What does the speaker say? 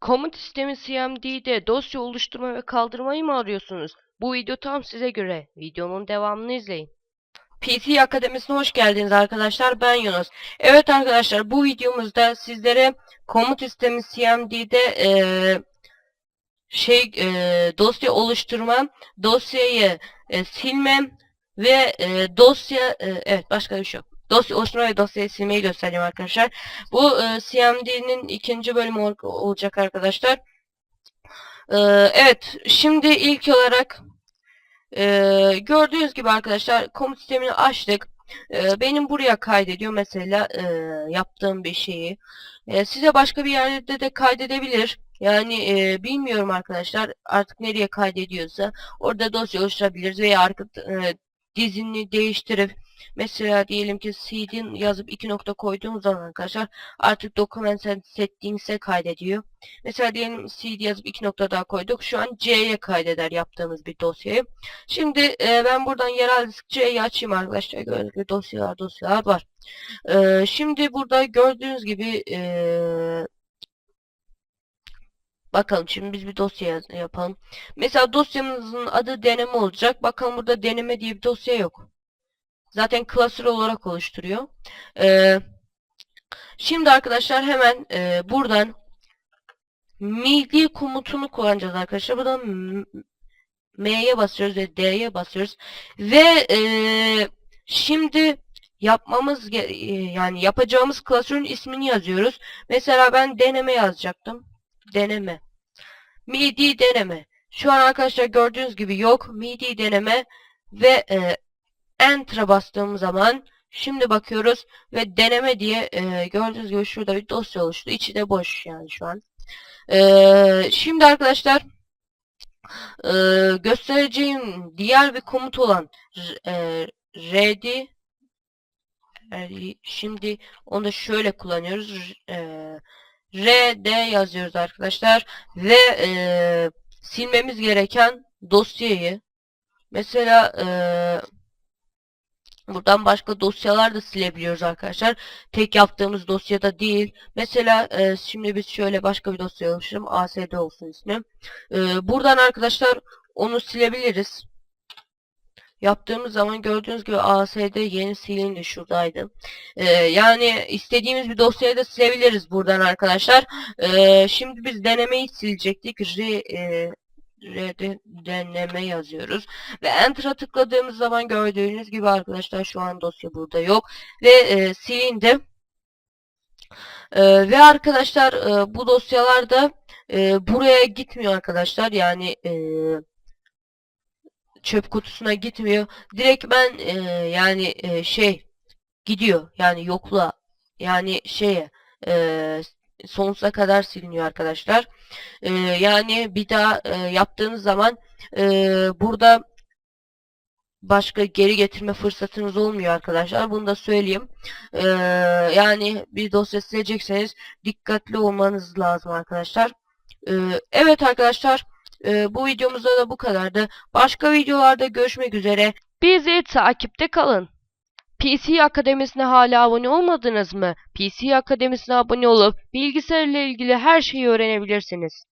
Komut sistemi CMD'de dosya oluşturma ve kaldırmayı mı arıyorsunuz? Bu video tam size göre. Videonun devamını izleyin. PC Akademisi'ne hoş geldiniz arkadaşlar. Ben Yunus. Evet arkadaşlar bu videomuzda sizlere komut sistemi CMD'de eee şey eee, dosya oluşturma, dosyayı e, silmem ve e, dosya e, evet başka bir şey yok. Dosya oluşturma ve dosyayı silmeyi göstereceğim arkadaşlar. Bu e, CMD'nin ikinci bölümü ol- olacak arkadaşlar. E, evet şimdi ilk olarak e, gördüğünüz gibi arkadaşlar komut sistemini açtık. E, benim buraya kaydediyor mesela e, yaptığım bir şeyi. E, size başka bir yerde de kaydedebilir. Yani e, bilmiyorum arkadaşlar artık nereye kaydediyorsa orada dosya oluşturabiliriz veya arka e, dizini değiştirip mesela diyelim ki cd yazıp iki nokta koyduğumuz zaman arkadaşlar artık document settings'e kaydediyor. Mesela diyelim cd yazıp iki nokta daha koyduk. Şu an c'ye kaydeder yaptığımız bir dosyayı. Şimdi e, ben buradan yerel disk c'yi açayım arkadaşlar. Gördüğünüz gibi dosyalar dosyalar var. E, şimdi burada gördüğünüz gibi e, Bakalım şimdi biz bir dosya yapalım. Mesela dosyamızın adı deneme olacak. Bakalım burada deneme diye bir dosya yok. Zaten klasör olarak oluşturuyor. Ee, şimdi arkadaşlar hemen e, buradan midi komutunu kullanacağız arkadaşlar. Buradan M'ye basıyoruz ve D'ye basıyoruz. Ve e, şimdi yapmamız e, yani yapacağımız klasörün ismini yazıyoruz. Mesela ben deneme yazacaktım. Deneme. MIDI deneme. Şu an arkadaşlar gördüğünüz gibi yok. MIDI deneme ve e, Enter'a bastığım zaman şimdi bakıyoruz ve deneme diye e, gördüğünüz gibi şurada bir dosya oluştu. İçi de boş yani şu an. E, şimdi arkadaşlar e, göstereceğim diğer bir komut olan e, ready şimdi onu da şöyle kullanıyoruz. E, rd yazıyoruz arkadaşlar ve e, silmemiz gereken dosyayı mesela e, buradan başka dosyalar da silebiliyoruz arkadaşlar. Tek yaptığımız dosyada değil. Mesela e, şimdi biz şöyle başka bir dosya oluşturalım. ASD olsun ismi. E, buradan arkadaşlar onu silebiliriz. Yaptığımız zaman gördüğünüz gibi ASD yeni silindi şuradaydı. Ee, yani istediğimiz bir dosyayı da silebiliriz buradan arkadaşlar. Ee, şimdi biz denemeyi silecektik. R, e, R'de deneme yazıyoruz. Ve Enter'a tıkladığımız zaman gördüğünüz gibi arkadaşlar şu an dosya burada yok. Ve e, silindi. Ee, ve arkadaşlar e, bu dosyalar da e, buraya gitmiyor arkadaşlar. Yani e, çöp kutusuna gitmiyor. Direkt ben e, yani e, şey gidiyor. Yani yokla yani şeye e, sonsuza kadar siliniyor arkadaşlar. E, yani bir daha e, yaptığınız zaman e, burada başka geri getirme fırsatınız olmuyor arkadaşlar. Bunu da söyleyeyim. E, yani bir dosya silecekseniz dikkatli olmanız lazım arkadaşlar. E, evet arkadaşlar e, bu videomuzda da bu kadardı. Başka videolarda görüşmek üzere. Bizi takipte kalın. PC Akademisine hala abone olmadınız mı? PC Akademisine abone olup bilgisayarla ilgili her şeyi öğrenebilirsiniz.